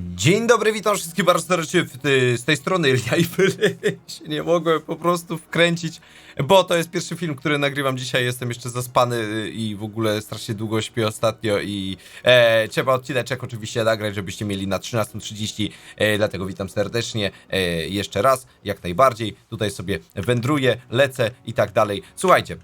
Dzień dobry, witam wszystkich bardzo serdecznie z tej strony. Ja i się nie mogłem po prostu wkręcić, bo to jest pierwszy film, który nagrywam dzisiaj, jestem jeszcze zaspany y, i w ogóle strasznie długo śpię ostatnio i e, trzeba odcineczek oczywiście nagrać, żebyście mieli na 13.30, e, dlatego witam serdecznie e, jeszcze raz, jak najbardziej, tutaj sobie wędruję, lecę i tak dalej. Słuchajcie,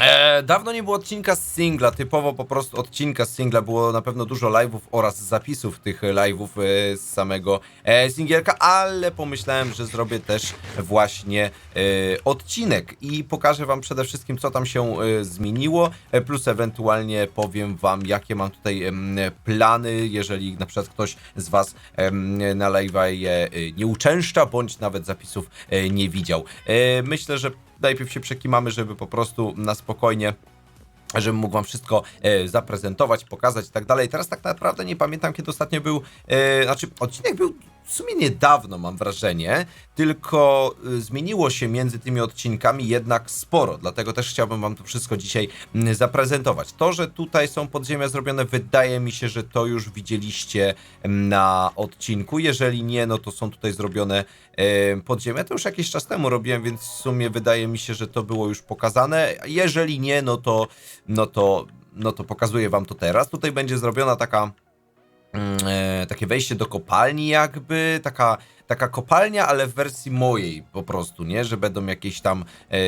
E, dawno nie było odcinka z singla, typowo po prostu odcinka z singla, było na pewno dużo live'ów oraz zapisów tych live'ów e, z samego e, singielka, ale pomyślałem, że zrobię też właśnie e, odcinek. I pokażę wam przede wszystkim co tam się e, zmieniło, e, plus ewentualnie powiem wam jakie mam tutaj em, plany, jeżeli na przykład ktoś z was em, na live'a je e, nie uczęszcza, bądź nawet zapisów e, nie widział. E, myślę, że najpierw się przekimamy, żeby po prostu na spokojnie żebym mógł wam wszystko e, zaprezentować, pokazać i tak dalej. Teraz tak naprawdę nie pamiętam, kiedy ostatnio był, e, znaczy odcinek był w sumie niedawno, mam wrażenie, tylko e, zmieniło się między tymi odcinkami jednak sporo, dlatego też chciałbym wam to wszystko dzisiaj m, zaprezentować. To, że tutaj są podziemia zrobione, wydaje mi się, że to już widzieliście m, na odcinku. Jeżeli nie, no to są tutaj zrobione e, podziemia. To już jakiś czas temu robiłem, więc w sumie wydaje mi się, że to było już pokazane. Jeżeli nie, no to, no to, no to pokazuję wam to teraz. Tutaj będzie zrobiona taka mm, takie wejście do kopalni jakby, taka, taka kopalnia, ale w wersji mojej po prostu, nie? Że będą jakieś tam e,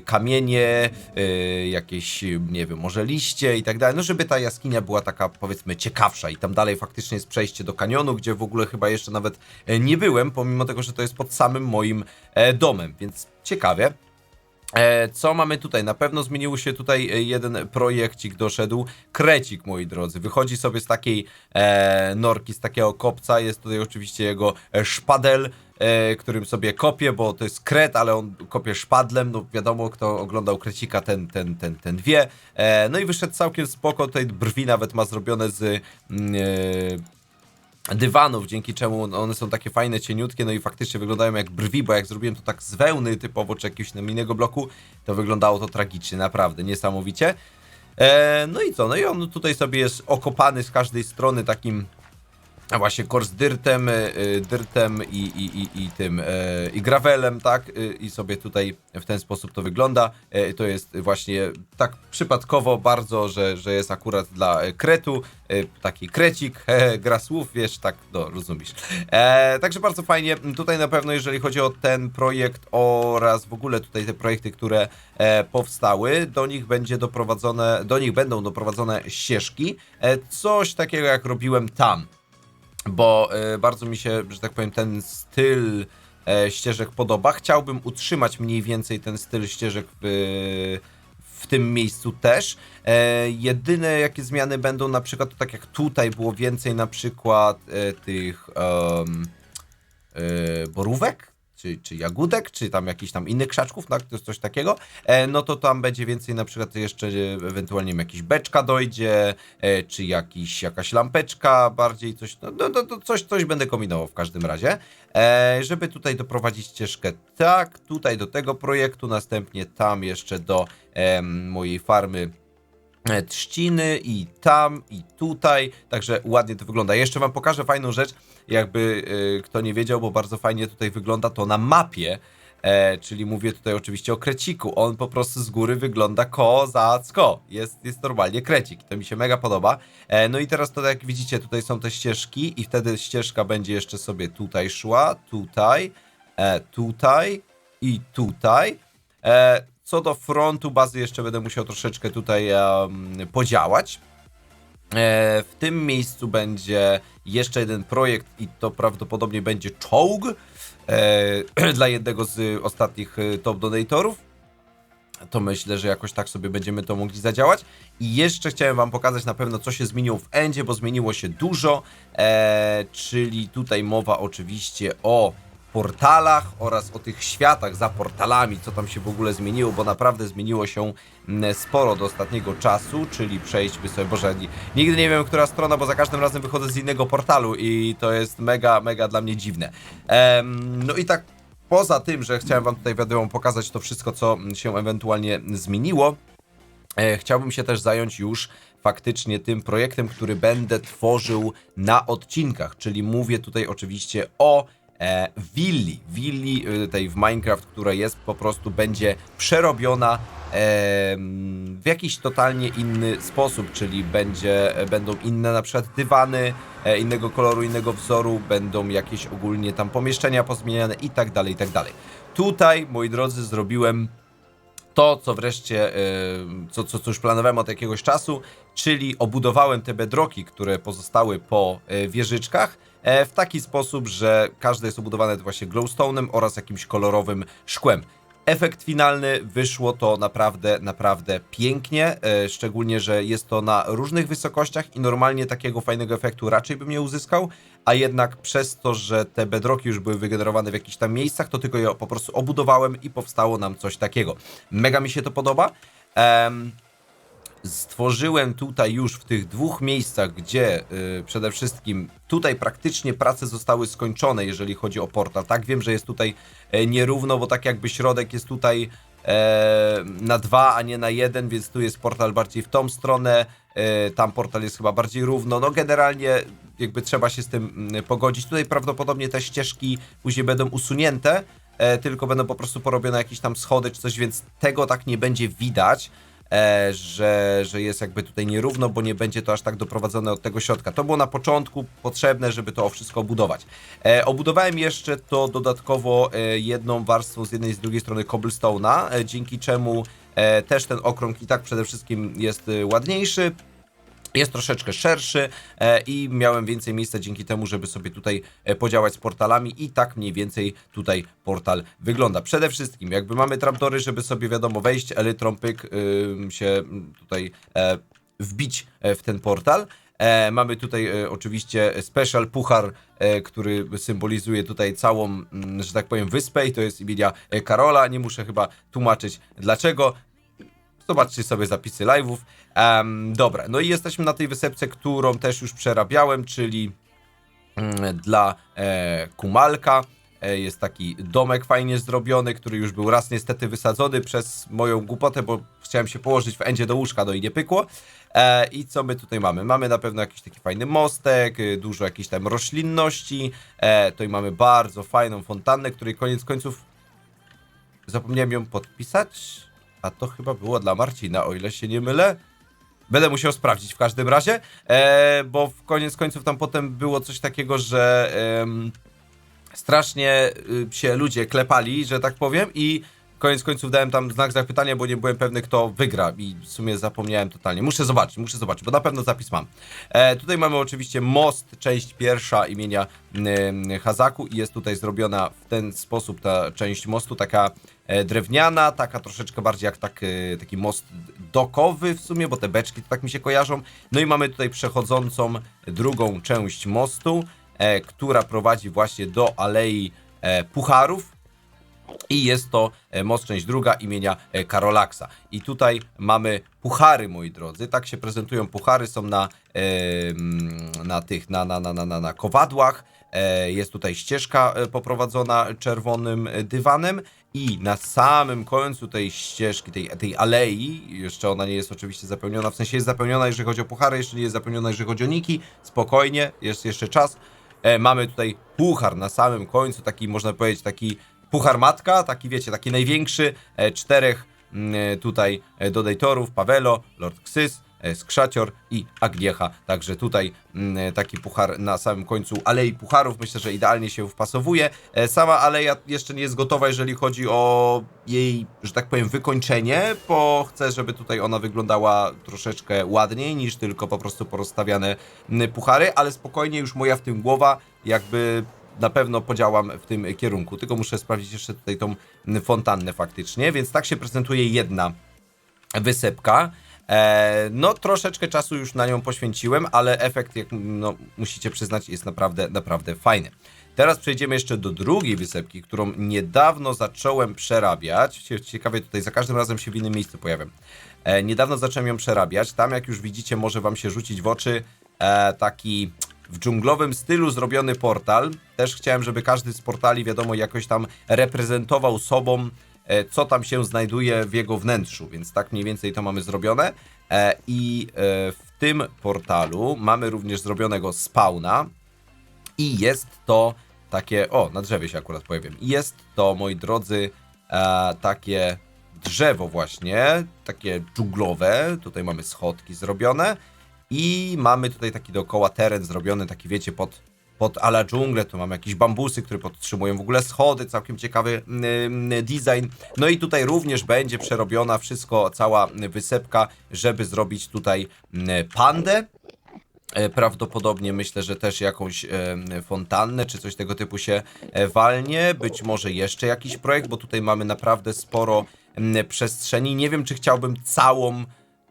kamienie, e, jakieś, nie wiem, może liście i tak dalej, no żeby ta jaskinia była taka powiedzmy ciekawsza i tam dalej faktycznie jest przejście do kanionu, gdzie w ogóle chyba jeszcze nawet e, nie byłem, pomimo tego, że to jest pod samym moim e, domem, więc ciekawie. E, Co mamy tutaj? Na pewno zmienił się tutaj e, jeden projekcik, doszedł. Krecik, moi drodzy. Wychodzi sobie z takiej e, norki, z takiego kopca. Jest tutaj oczywiście jego e, szpadel, e, którym sobie kopie, bo to jest kret, ale on kopie szpadlem. No wiadomo, kto oglądał krecika, ten, ten, ten, ten wie. E, no i wyszedł całkiem spoko. Tutaj brwi nawet ma zrobione z. mm, E, dywanów, dzięki czemu one są takie fajne, cieniutkie, no i faktycznie wyglądają jak brwi, bo jak zrobiłem to tak z wełny typowo, czy jakiegoś innego bloku, to wyglądało to tragicznie, naprawdę, niesamowicie. E, no i co, no i on tutaj sobie jest okopany z każdej strony takim a właśnie kor z dyrtem, y, y, dyrtem i, i, i, i tym e, i gravelem, tak? I sobie tutaj w ten sposób to wygląda. E, to jest właśnie tak przypadkowo bardzo, że, że jest akurat dla e, kretu. E, taki krecik, e, gra słów, wiesz, tak, no, rozumiesz. E, także bardzo fajnie. Tutaj na pewno, jeżeli chodzi o ten projekt oraz w ogóle tutaj te projekty, które e, powstały, do nich będzie doprowadzone, do nich będą doprowadzone ścieżki. E, coś takiego jak robiłem tam bo e, bardzo mi się, że tak powiem, ten styl e, ścieżek podoba. Chciałbym utrzymać mniej więcej ten styl ścieżek w, w tym miejscu też. E, jedyne jakie zmiany będą na przykład, to tak jak tutaj było więcej na przykład e, tych e, borówek, czy, czy jagódek, czy tam jakichś tam innych krzaczków, tak, to jest coś takiego, e, no to tam będzie więcej na przykład jeszcze e, ewentualnie jakiś beczka dojdzie, e, czy jakiś, jakaś lampeczka bardziej, coś, no, no, no coś, coś będę kombinował w każdym razie, żeby tutaj doprowadzić ścieżkę tak, tutaj do tego projektu, następnie tam jeszcze do mojej farmy trzciny i tam i tutaj, także ładnie to wygląda. Jeszcze wam pokażę fajną rzecz, jakby e, kto nie wiedział, bo bardzo fajnie tutaj wygląda to na mapie, e, czyli mówię tutaj oczywiście o kreciku. On po prostu z góry wygląda kozacko. Jest, jest normalnie krecik. To mi się mega podoba. E, no i teraz to jak widzicie, tutaj są te ścieżki i wtedy ścieżka będzie jeszcze sobie tutaj szła, tutaj, e, tutaj i tutaj. E, co do frontu bazy jeszcze będę musiał troszeczkę tutaj em, podziałać. E, w tym miejscu będzie jeszcze jeden projekt i to prawdopodobnie będzie czołg e, dla jednego z ostatnich e, top donatorów. To myślę, że jakoś tak sobie będziemy to mogli zadziałać. I jeszcze chciałem wam pokazać na pewno, co się zmieniło w Endzie, bo zmieniło się dużo. E, czyli tutaj mowa oczywiście o portalach oraz o tych światach za portalami, co tam się w ogóle zmieniło, bo naprawdę zmieniło się mm, sporo do ostatniego czasu, czyli przejdźmy sobie, boże, ni- nigdy nie wiem, która strona, bo za każdym razem wychodzę z innego portalu i to jest mega, mega dla mnie dziwne. Em, no i tak poza tym, że chciałem wam tutaj wiadomo pokazać to wszystko, co się ewentualnie zmieniło, E, Chciałbym się też zająć już faktycznie tym projektem, który będę tworzył na odcinkach, czyli mówię tutaj oczywiście o e, willi, willi e, tej w Minecraft, która jest po prostu, będzie przerobiona w jakiś totalnie inny sposób, czyli będzie, e, będą inne na przykład dywany, e, innego koloru, innego wzoru, będą jakieś ogólnie tam pomieszczenia pozmieniane i tak dalej, i tak dalej. Tutaj, moi drodzy, zrobiłem to, co wreszcie, y, co, co, co już planowałem od jakiegoś czasu, czyli obudowałem te bedroki, które pozostały po y, wieżyczkach, w taki sposób, że każde jest obudowane właśnie glowstone'em oraz jakimś kolorowym szkłem. Efekt finalny wyszło to naprawdę, naprawdę pięknie, e, szczególnie, że jest to na różnych wysokościach i normalnie takiego fajnego efektu raczej bym nie uzyskał, a jednak przez to, że te bedroki już były wygenerowane w jakichś tam miejscach, to tylko je po prostu obudowałem i powstało nam coś takiego. Mega mi się to podoba. Stworzyłem tutaj już w tych dwóch miejscach, gdzie y, przede wszystkim tutaj praktycznie prace zostały skończone, jeżeli chodzi o portal. Tak, wiem, że jest tutaj e, nierówno, bo tak jakby środek jest tutaj e, na dwa, a nie na jeden, więc tu jest portal bardziej w tą stronę, e, tam portal jest chyba bardziej równo. No generalnie jakby trzeba się z tym mm, pogodzić. Tutaj prawdopodobnie te ścieżki później będą usunięte, tylko będą po prostu porobione jakieś tam schody czy coś, więc tego tak nie będzie widać że, że jest jakby tutaj nierówno, bo nie będzie to aż tak doprowadzone od tego środka. To było na początku potrzebne, żeby to wszystko obudować. E, obudowałem jeszcze to dodatkowo e, jedną warstwą z jednej i z drugiej strony cobblestone'a, e, dzięki czemu e, też ten okrąg i tak przede wszystkim jest e, ładniejszy, jest troszeczkę szerszy e, i miałem więcej miejsca dzięki temu, żeby sobie tutaj e, podziałać z portalami i tak mniej więcej tutaj portal wygląda. Przede wszystkim jakby mamy trapdory, żeby sobie wiadomo wejść, elytrą się mm, tutaj e, wbić w ten portal. E, mamy tutaj e, oczywiście special puchar, e, który symbolizuje tutaj całą, mm, że tak powiem, wyspę i to jest imienia Karola. Nie muszę chyba tłumaczyć dlaczego. Zobaczcie sobie zapisy live'ów. Em, dobra, no i jesteśmy na tej wysepce, którą też już przerabiałem, czyli mm, dla e, Kumalka. E, jest taki domek fajnie zrobiony, który już był raz niestety wysadzony przez moją głupotę, bo chciałem się położyć w endzie do łóżka, no i nie pykło. E, I co my tutaj mamy? Mamy na pewno jakiś taki fajny mostek, y, dużo jakiejś tam roślinności. E, tutaj mamy bardzo fajną fontannę, której koniec końców zapomniałem ją podpisać, a to chyba było dla Marcina, o ile się nie mylę. Będę musiał sprawdzić w każdym razie, e, bo w koniec końców tam potem było coś takiego, że em, strasznie y, się ludzie klepali, że tak powiem, i koniec końców dałem tam znak zapytania, bo nie byłem pewny, kto wygra i w sumie zapomniałem totalnie. Muszę zobaczyć, muszę zobaczyć, bo na pewno zapis mam. E, tutaj mamy oczywiście most, część pierwsza imienia y, Hazaku i jest tutaj zrobiona w ten sposób ta część mostu, taka e, drewniana, taka troszeczkę bardziej jak tak, e, taki most dokowy w sumie, bo te beczki to tak mi się kojarzą. No i mamy tutaj przechodzącą drugą część mostu, e, która prowadzi właśnie do Alei e, Pucharów. I jest to e, most część druga imienia e, Karolaksa. I tutaj mamy puchary, moi drodzy. Tak się prezentują puchary, są na, na tych, na, na, na, na, na, kowadłach. E, Jest tutaj ścieżka poprowadzona czerwonym dywanem i na samym końcu tej ścieżki, tej, tej alei, jeszcze ona nie jest oczywiście zapełniona, w sensie jest zapełniona, jeżeli chodzi o puchary, jeszcze nie jest zapełniona, jeżeli chodzi o niki, spokojnie, jest jeszcze czas. Mamy tutaj puchar na samym końcu, taki można powiedzieć, taki puchar matka, taki wiecie, taki największy, e, czterech mm, e, tutaj e, dodatorów, Pawelo, Lord Ksys, Skrzacior i Agniecha. Także tutaj mm, taki puchar na samym końcu Alei Pucharów. Myślę, że idealnie się wpasowuje. Sama aleja jeszcze nie jest gotowa, jeżeli chodzi o jej, że tak powiem, wykończenie, bo chcę, żeby tutaj ona wyglądała troszeczkę ładniej niż tylko po prostu porozstawiane mm, puchary, ale spokojnie już moja w tym głowa jakby na pewno podziałam w tym kierunku. Tylko muszę sprawdzić jeszcze tutaj tą fontannę faktycznie, więc tak się prezentuje jedna wysepka. E, no, troszeczkę czasu już na nią poświęciłem, ale efekt, jak no, musicie przyznać, jest naprawdę, naprawdę fajny. Teraz przejdziemy jeszcze do drugiej wysepki, którą niedawno zacząłem przerabiać. Cie- Ciekawie tutaj za każdym razem się w innym miejscu pojawiam. E, niedawno zacząłem ją przerabiać. Tam, jak już widzicie, może wam się rzucić w oczy e, taki w dżunglowym stylu zrobiony portal. Też chciałem, żeby każdy z portali, wiadomo, jakoś tam reprezentował sobą e, co tam się znajduje w jego wnętrzu, więc tak mniej więcej to mamy zrobione. E, I e, w tym portalu mamy również zrobionego spawna i jest to takie, o, na drzewie się akurat pojawiłem. I jest to, moi drodzy, takie drzewo właśnie, takie dżunglowe. Tutaj mamy schodki zrobione i mamy tutaj taki dookoła teren zrobiony, taki wiecie, pod, pod ala dżunglę. Tu mamy jakieś bambusy, które podtrzymują w ogóle schody, całkiem ciekawy mm, design. No i tutaj również będzie przerobiona wszystko, cała wysepka, żeby zrobić tutaj mm, pandę. E, Prawdopodobnie myślę, że też jakąś e, fontannę czy coś tego typu się e, walnie. Być może jeszcze jakiś projekt, bo tutaj mamy naprawdę sporo przestrzeni. Nie wiem, czy chciałbym całą,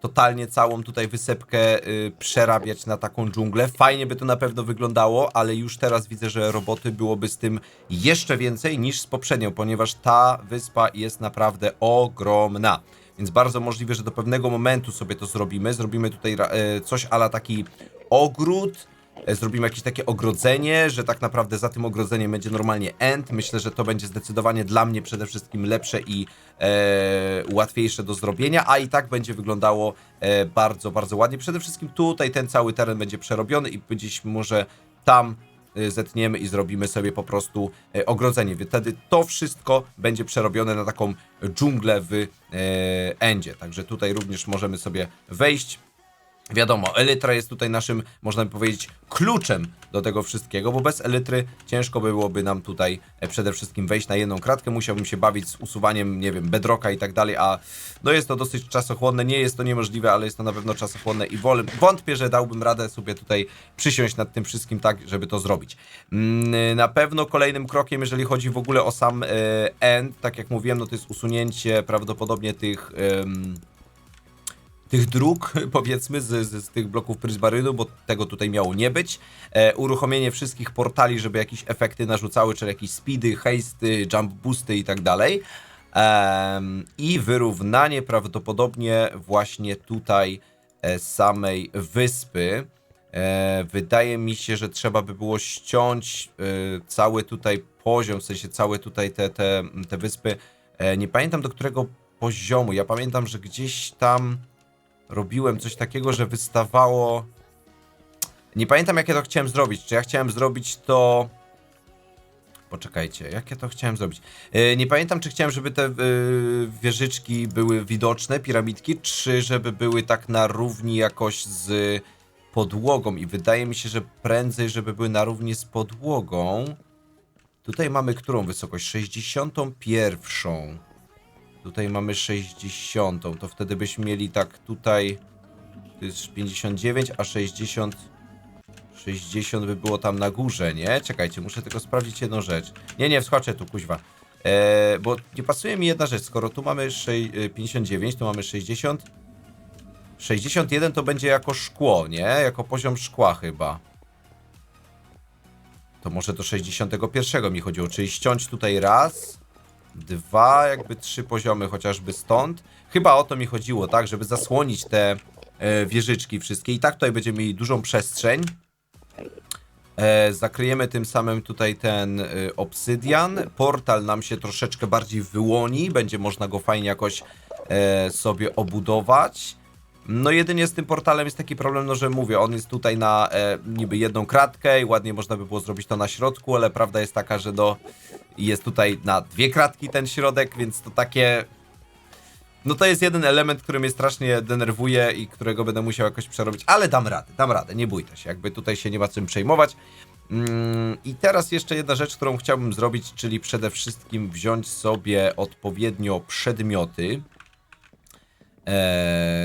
totalnie całą tutaj wysepkę y, przerabiać na taką dżunglę. Fajnie by to na pewno wyglądało, ale już teraz widzę, że roboty byłoby z tym jeszcze więcej niż z poprzednią, ponieważ ta wyspa jest naprawdę ogromna. Więc bardzo możliwe, że do pewnego momentu sobie to zrobimy. Zrobimy tutaj e, coś ala taki ogród, zrobimy jakieś takie ogrodzenie, że tak naprawdę za tym ogrodzeniem będzie normalnie end. Myślę, że to będzie zdecydowanie dla mnie przede wszystkim lepsze i e, łatwiejsze do zrobienia, a i tak będzie wyglądało e, bardzo, bardzo ładnie. Przede wszystkim tutaj ten cały teren będzie przerobiony i gdzieś może tam y, zetniemy i zrobimy sobie po prostu e, ogrodzenie. Wtedy to wszystko będzie przerobione na taką dżunglę w e, endzie. Także tutaj również możemy sobie wejść. Wiadomo, Elytra jest tutaj naszym, można by powiedzieć, kluczem do tego wszystkiego, bo bez Elytry ciężko by byłoby nam tutaj e, przede wszystkim wejść na jedną kratkę. Musiałbym się bawić z usuwaniem, nie wiem, bedroka i tak dalej, a no jest to dosyć czasochłonne. Nie jest to niemożliwe, ale jest to na pewno czasochłonne i wolę. Wątpię, że dałbym radę sobie tutaj przysiąść nad tym wszystkim tak, żeby to zrobić. Mm, Na pewno kolejnym krokiem, jeżeli chodzi w ogóle o sam e, end, tak jak mówiłem, no to jest usunięcie prawdopodobnie tych. em, tych dróg, powiedzmy, z, z, z tych bloków Prisbarynu, bo tego tutaj miało nie być. E, uruchomienie wszystkich portali, żeby jakieś efekty narzucały, czyli jakieś speedy, hasty, jump boosty i tak dalej. I wyrównanie prawdopodobnie właśnie tutaj e, samej wyspy. E, wydaje mi się, że trzeba by było ściąć e, cały tutaj poziom, w sensie całe tutaj te, te, te wyspy. Nie pamiętam do którego poziomu. Ja pamiętam, że gdzieś tam robiłem coś takiego, że wystawało. Nie pamiętam, jak ja to chciałem zrobić. Czy ja chciałem zrobić to. Poczekajcie, jak ja to chciałem zrobić? E, nie pamiętam, czy chciałem, żeby te e, wieżyczki były widoczne, piramidki, czy żeby były tak na równi jakoś z podłogą. I wydaje mi się, że prędzej, żeby były na równi z podłogą. Tutaj mamy którą wysokość? 61. Tutaj mamy 60. To wtedy byśmy mieli tak tutaj. To jest 59, a 60. 60 by było tam na górze, nie? Czekajcie, muszę tylko sprawdzić jedną rzecz. Nie, nie, wskoczę tu, kuźwa. Eee, bo nie pasuje mi jedna rzecz. Skoro tu mamy sze- e, 59, tu mamy 60. 61 to będzie jako szkło, nie? Jako poziom szkła chyba. To może do 61 mi chodziło, czyli ściąć tutaj raz, dwa, jakby trzy poziomy chociażby stąd. Chyba o to mi chodziło, tak, żeby zasłonić te e, wieżyczki wszystkie. I tak tutaj będziemy mieli dużą przestrzeń. E, zakryjemy tym samym tutaj ten e, obsydian. Portal nam się troszeczkę bardziej wyłoni. Będzie można go fajnie jakoś e, sobie obudować. No jedynie z tym portalem jest taki problem, no że mówię, on jest tutaj na e, niby jedną kratkę i ładnie można by było zrobić to na środku, ale prawda jest taka, że do, jest tutaj na dwie kratki ten środek, więc to takie... No to jest jeden element, który mnie strasznie denerwuje i którego będę musiał jakoś przerobić, ale dam radę, dam radę, nie bójcie się, jakby tutaj się nie ma czym przejmować. Mm, I teraz jeszcze jedna rzecz, którą chciałbym zrobić, czyli przede wszystkim wziąć sobie odpowiednio przedmioty. Eee,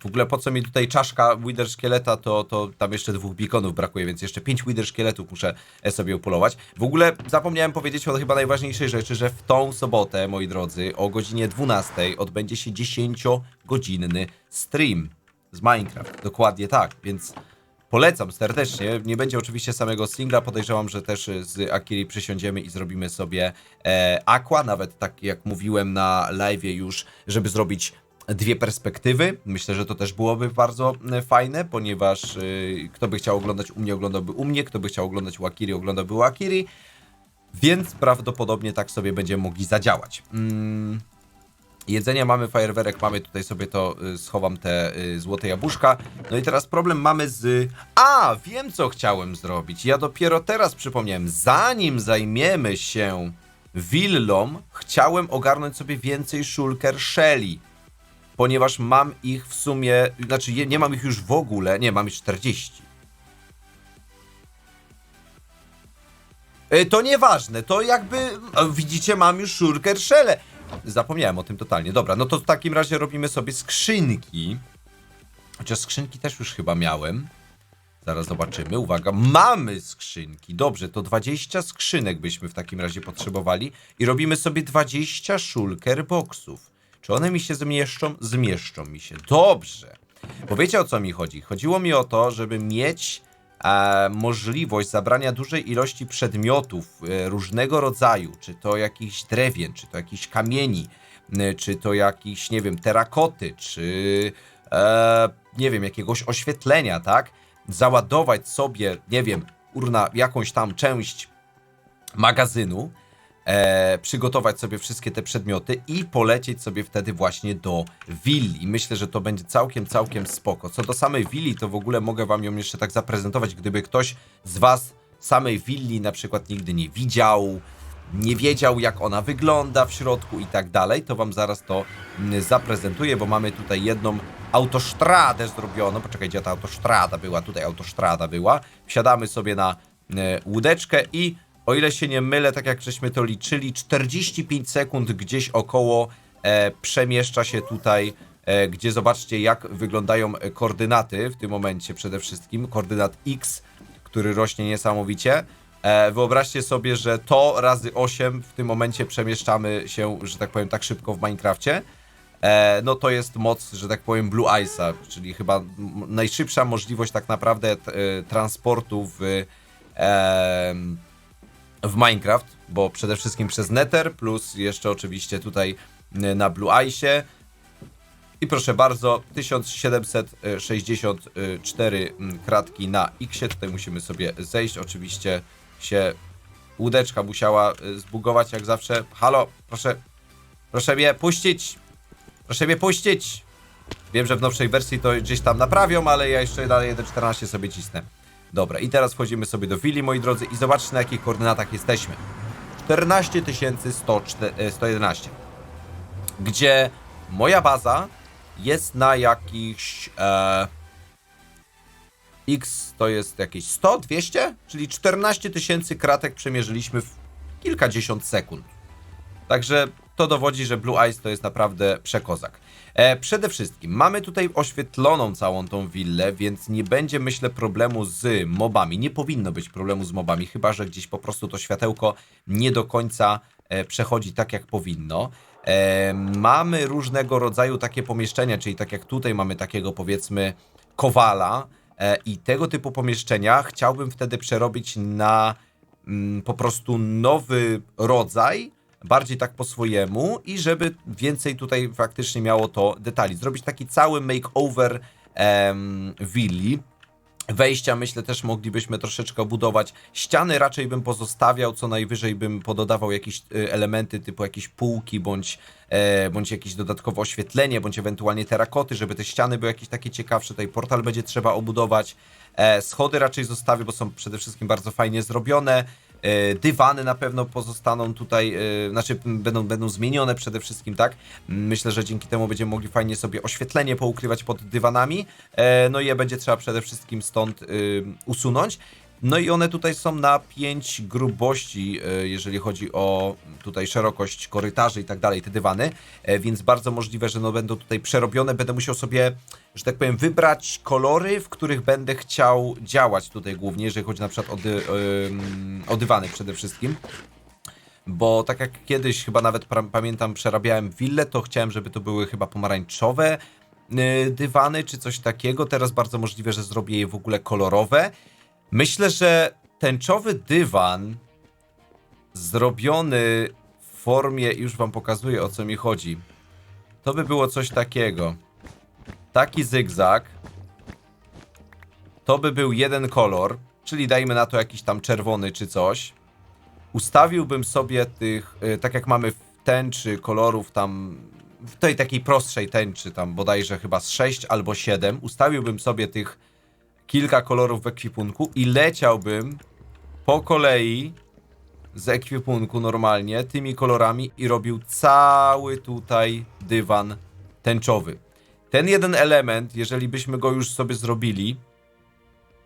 w ogóle po co mi tutaj czaszka Wither Szkieleta, to, to tam jeszcze dwóch beaconów brakuje, więc jeszcze pięć Wither Szkieletów muszę e, sobie upolować. W ogóle zapomniałem powiedzieć o chyba najważniejszej rzeczy, że w tą sobotę, moi drodzy, o godzinie 12 odbędzie się 10-godzinny stream z Minecraft. Dokładnie tak, więc polecam serdecznie. Nie będzie oczywiście samego singla, podejrzewam, że też e, z Akiri przysiądziemy i zrobimy sobie e, Aqua, nawet tak jak mówiłem na live już, żeby zrobić dwie perspektywy. Myślę, że to też byłoby bardzo e, fajne, ponieważ y, kto by chciał oglądać u mnie, oglądałby u mnie, kto by chciał oglądać u Akiri, oglądałby u Akiri. Więc prawdopodobnie tak sobie będziemy mogli zadziałać. Mm, Jedzenia mamy, fajerwerek mamy, tutaj sobie to y, schowam te złote jabłuszka. No i teraz problem mamy z... A, wiem co chciałem zrobić. Ja dopiero teraz przypomniałem, zanim zajmiemy się willą, chciałem ogarnąć sobie więcej shulker shelly. Ponieważ mam ich w sumie, znaczy nie mam ich już w ogóle, nie, mam ich 40. Y, To nieważne, to jakby, a widzicie, mam już shulker shell. Zapomniałem o tym totalnie. Dobra, no to w takim razie robimy sobie skrzynki. Chociaż skrzynki też już chyba miałem. Zaraz zobaczymy. Uwaga, mamy skrzynki. Dobrze, to 20 skrzynek byśmy w takim razie potrzebowali. I robimy sobie 20 shulker boxów. Czy one mi się zmieszczą? Zmieszczą mi się. Dobrze. Bo wiecie o co mi chodzi? Chodziło mi o to, żeby mieć e, możliwość zabrania dużej ilości przedmiotów e, różnego rodzaju, czy to jakichś drewien, czy to jakichś kamieni, e, czy to jakichś, nie wiem, terakoty, czy e, nie wiem, jakiegoś oświetlenia, tak? Załadować sobie, nie wiem, urna, jakąś tam część magazynu, e, przygotować sobie wszystkie te przedmioty i polecieć sobie wtedy właśnie do willi. Myślę, że to będzie całkiem, całkiem spoko. Co do samej willi, to w ogóle mogę wam ją jeszcze tak zaprezentować, gdyby ktoś z was samej willi na przykład nigdy nie widział, nie wiedział jak ona wygląda w środku i tak dalej, to wam zaraz to mm, zaprezentuję, bo mamy tutaj jedną autostradę zrobioną. Poczekaj, gdzie ta autostrada była? Tutaj autostrada była. Wsiadamy sobie na e, łódeczkę i o ile się nie mylę, tak jak żeśmy to liczyli, 45 sekund gdzieś około e, przemieszcza się tutaj, e, gdzie zobaczcie jak wyglądają e, koordynaty w tym momencie przede wszystkim. Koordynat X, który rośnie niesamowicie. E, wyobraźcie sobie, że to razy 8 w tym momencie przemieszczamy się, że tak powiem, tak szybko w Minecrafcie. E, no to jest moc, że tak powiem, Blue Ice'a, czyli chyba najszybsza możliwość tak naprawdę e, transportu w, em, w Minecraft, bo przede wszystkim przez Nether, plus jeszcze oczywiście tutaj y, na Blue Ice'ie. I proszę bardzo, 1764 mm, kratki na X. Tutaj musimy sobie zejść. Oczywiście się łódeczka musiała y, zbugować jak zawsze. Halo, proszę, proszę mnie puścić. Proszę mnie puścić. Wiem, że w nowszej wersji to gdzieś tam naprawią, ale ja jeszcze dalej 1.14 sobie cisnę. Dobra, i teraz wchodzimy sobie do willi, moi drodzy, i zobaczcie na jakich koordynatach jesteśmy. 14 111. Gdzie moja baza jest na jakichś... E, X to jest jakieś 100, 200? Czyli 14 tysięcy kratek przemierzyliśmy w kilkadziesiąt sekund. Także to dowodzi, że Blue Eyes to jest naprawdę przekozak. E, przede wszystkim mamy tutaj oświetloną całą tą willę, więc nie będzie myślę problemu z mobami. Nie powinno być problemu z mobami, chyba że gdzieś po prostu to światełko nie do końca e, przechodzi tak jak powinno. E, mamy różnego rodzaju takie pomieszczenia, czyli tak jak tutaj mamy takiego powiedzmy kowala e, i tego typu pomieszczenia chciałbym wtedy przerobić na mm, po prostu nowy rodzaj, bardziej tak po swojemu i żeby więcej tutaj faktycznie miało to detali. Zrobić taki cały makeover em, willi. Wejścia myślę też moglibyśmy troszeczkę budować. Ściany raczej bym pozostawiał, co najwyżej bym pododawał jakieś y, elementy typu jakieś półki, bądź, e, bądź jakieś dodatkowe oświetlenie, bądź ewentualnie terakoty, żeby te ściany były jakieś takie ciekawsze. Tutaj portal będzie trzeba obudować. E, schody raczej zostawię, bo są przede wszystkim bardzo fajnie zrobione. E, Dywany na pewno pozostaną tutaj, e, znaczy będą, będą zmienione przede wszystkim, tak? Myślę, że dzięki temu będziemy mogli fajnie sobie oświetlenie poukrywać pod dywanami. E, No i je będzie trzeba przede wszystkim stąd y, usunąć. No i one tutaj są na 5 grubości, e, jeżeli chodzi o tutaj szerokość korytarzy i tak dalej, te dywany, e, więc bardzo możliwe, że no będą tutaj przerobione. Będę musiał sobie, że tak powiem, wybrać kolory, w których będę chciał działać tutaj głównie, jeżeli chodzi na przykład o, dy, o dywany przede wszystkim. Bo tak jak kiedyś chyba nawet pamiętam, przerabiałem willę, to chciałem, żeby to były chyba pomarańczowe y, dywany czy coś takiego. Teraz bardzo możliwe, że zrobię je w ogóle kolorowe. Myślę, że tęczowy dywan zrobiony w formie, już wam pokazuję o co mi chodzi. To by było coś takiego. Taki zygzak. To by był jeden kolor, czyli dajmy na to jakiś tam czerwony czy coś. Ustawiłbym sobie tych, y, tak jak mamy w tęczy kolorów tam w tej takiej prostszej tęczy, tam bodajże chyba z 6 albo 7, ustawiłbym sobie tych kilka kolorów w ekwipunku i leciałbym po kolei z ekwipunku normalnie tymi kolorami i robił cały tutaj dywan tęczowy. Ten jeden element, jeżeli byśmy go już sobie zrobili,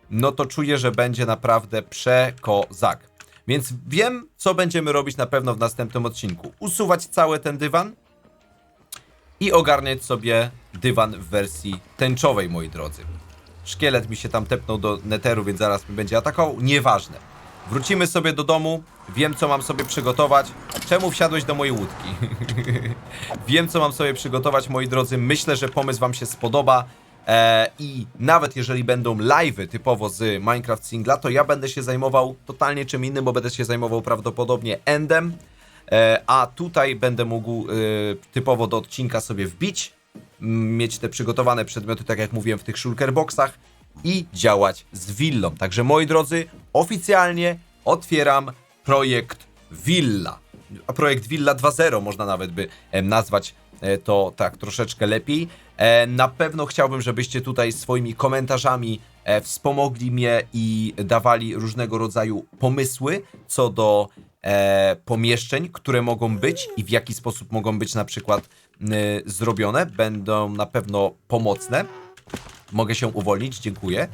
no to czuję, że będzie naprawdę przekozak. Więc wiem, co będziemy robić na pewno w następnym odcinku. Usuwać cały ten dywan i ogarniać sobie dywan w wersji tęczowej, moi drodzy. Szkielet mi się tam tepnął do neteru, więc zaraz mi będzie atakował. Nieważne. Wrócimy sobie do domu. Wiem, co mam sobie przygotować. Czemu wsiadłeś do mojej łódki? Wiem, co mam sobie przygotować, moi drodzy. Myślę, że pomysł Wam się spodoba. E, I nawet jeżeli będą live'y typowo z Minecraft Singla, to ja będę się zajmował totalnie czym innym, bo będę się zajmował prawdopodobnie endem. E, a tutaj będę mógł e, typowo do odcinka sobie wbić, mieć te przygotowane przedmioty, tak jak mówiłem, w tych shulker boxach i działać z willą. Także moi drodzy, oficjalnie otwieram projekt Villa. A projekt Villa 2.0 można nawet by nazwać e, to tak troszeczkę lepiej. E, Na pewno chciałbym, żebyście tutaj swoimi komentarzami e, wspomogli mnie i dawali różnego rodzaju pomysły co do e, pomieszczeń, które mogą być i w jaki sposób mogą być na przykład zrobione. Będą na pewno pomocne. Mogę się uwolnić, dziękuję.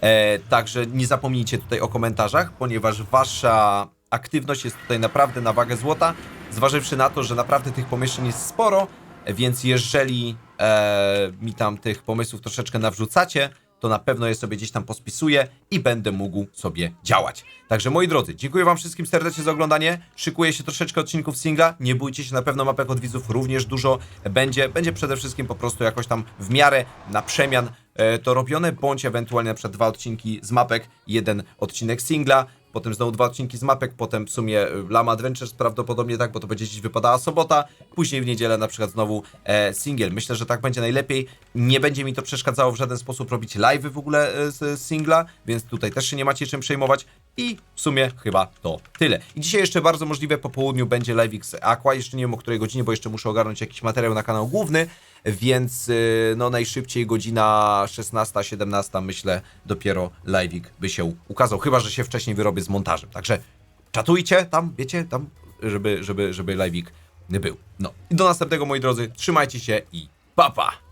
E, także nie zapomnijcie tutaj o komentarzach, ponieważ wasza aktywność jest tutaj naprawdę na wagę złota, zważywszy na to, że naprawdę tych pomieszczeń jest sporo, więc jeżeli e, mi tam tych pomysłów troszeczkę nawrzucacie, to na pewno je sobie gdzieś tam pospisuję i będę mógł sobie działać. Także moi drodzy, dziękuję wam wszystkim serdecznie za oglądanie. Szykuje się troszeczkę odcinków singla. Nie bójcie się, na pewno mapek od widzów również dużo będzie. Będzie przede wszystkim po prostu jakoś tam w miarę na przemian e, to robione, bądź ewentualnie na przykład dwa odcinki z mapek, jeden odcinek singla, potem znowu dwa odcinki z mapek, potem w sumie e, Lama Adventures prawdopodobnie tak, bo to będzie dziś wypadała sobota, później w niedzielę na przykład znowu e, singiel. Myślę, że tak będzie najlepiej. Nie będzie mi to przeszkadzało w żaden sposób robić live'y w ogóle e, z, singla, więc tutaj też się nie macie czym przejmować i w sumie chyba to tyle. I dzisiaj jeszcze bardzo możliwe po południu będzie live'ik z Aqua, jeszcze nie wiem o której godzinie, bo jeszcze muszę ogarnąć jakiś materiał na kanał główny, więc y, no najszybciej godzina 16-17 myślę dopiero live'ik by się ukazał, chyba że się wcześniej wyrobię z montażem. Także czatujcie tam, wiecie, tam, żeby, żeby, żeby live'ik był. No i do następnego moi drodzy, trzymajcie się i pa pa!